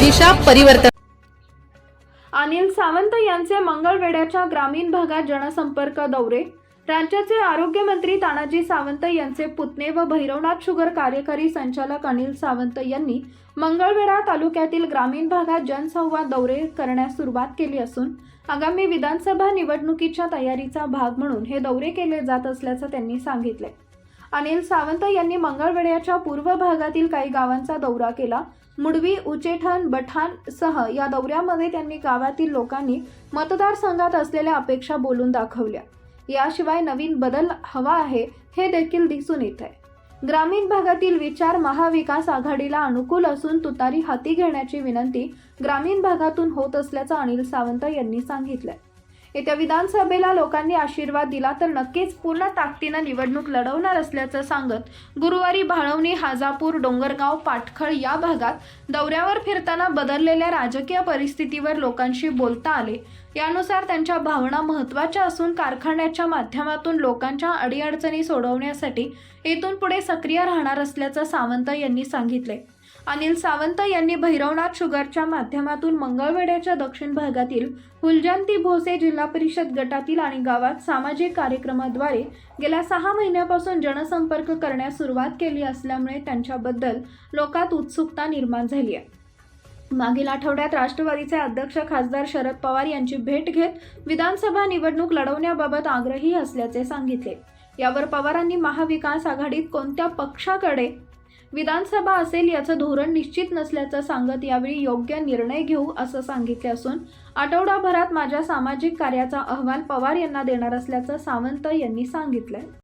दिशा परिवर्तन. अनिल सावंत यांचे मंगळवेड्याच्या ग्रामीण भागात जनसंपर्क दौरे. राज्याचे आरोग्यमंत्री तानाजी सावंत यांचे पुतणे व भैरवनाथ शुगर कार्यकारी संचालक अनिल सावंत यांनी मंगळवेढा तालुक्यातील ग्रामीण भागात जनसंवाद दौरे करण्यास सुरुवात केली असून आगामी विधानसभा निवडणुकीच्या तयारीचा भाग म्हणून हे दौरे केले जात असल्याचं त्यांनी सांगितले अनिल सावंत यांनी मंगळवेढ्याच्या पूर्व भागातील काही गावांचा दौरा केला. मुडवी उचेठण बठाण सह या दौऱ्यामध्ये त्यांनी गावातील लोकांनी मतदारसंघात असलेल्या अपेक्षा बोलून दाखवल्या. याशिवाय नवीन बदल हवा आहे हे देखील दिसून येत आहे. ग्रामीण भागातील विचार महाविकास आघाडीला अनुकूल असून तुतारी हाती घेण्याची विनंती ग्रामीण भागातून होत असल्याचं अनिल सावंत यांनी सांगितलंय. येत्या विधानसभेला लोकांनी आशीर्वाद दिला तर नक्कीच पूर्ण ताकदीनं निवडणूक लढवणार असल्याचं सांगत गुरुवारी भाळवणी हाजापूर डोंगरगाव पाटखळ या भागात दौऱ्यावर फिरताना बदललेल्या राजकीय परिस्थितीवर लोकांशी बोलता आले. यानुसार त्यांच्या भावना महत्त्वाच्या असून कारखान्याच्या माध्यमातून लोकांच्या अडीअडचणी सोडवण्यासाठी येथून पुढे सक्रिय राहणार असल्याचं सावंत यांनी सांगितले. अनिल सावंत यांनी भैरवनाथ शुगरच्या माध्यमातून मंगळवेढ्याच्या दक्षिण भागातील फुलजंती भोसे जिल्हा परिषद गटातील आणि गावात सामाजिक कार्यक्रमाद्वारे गेल्या सहा महिन्यापासून जनसंपर्क करण्यास सुरुवात केली असल्यामुळे त्यांच्याबद्दल लोकात उत्सुकता निर्माण झाली आहे. मागील आठवड्यात राष्ट्रवादीचे अध्यक्ष खासदार शरद पवार यांची भेट घेत विधानसभा निवडणूक लढवण्याबाबत आग्रही असल्याचे सांगितले. यावर पवारांनी महाविकास आघाडीत कोणत्या पक्षाकडे विधानसभा असेल याचं धोरण निश्चित नसल्याचं सांगत यावेळी योग्य निर्णय घेऊ असं सांगितले असून आठवडाभरात माझ्या सामाजिक कार्याचा अहवाल पवार यांना देणार असल्याचं सावंत यांनी सांगितलंय.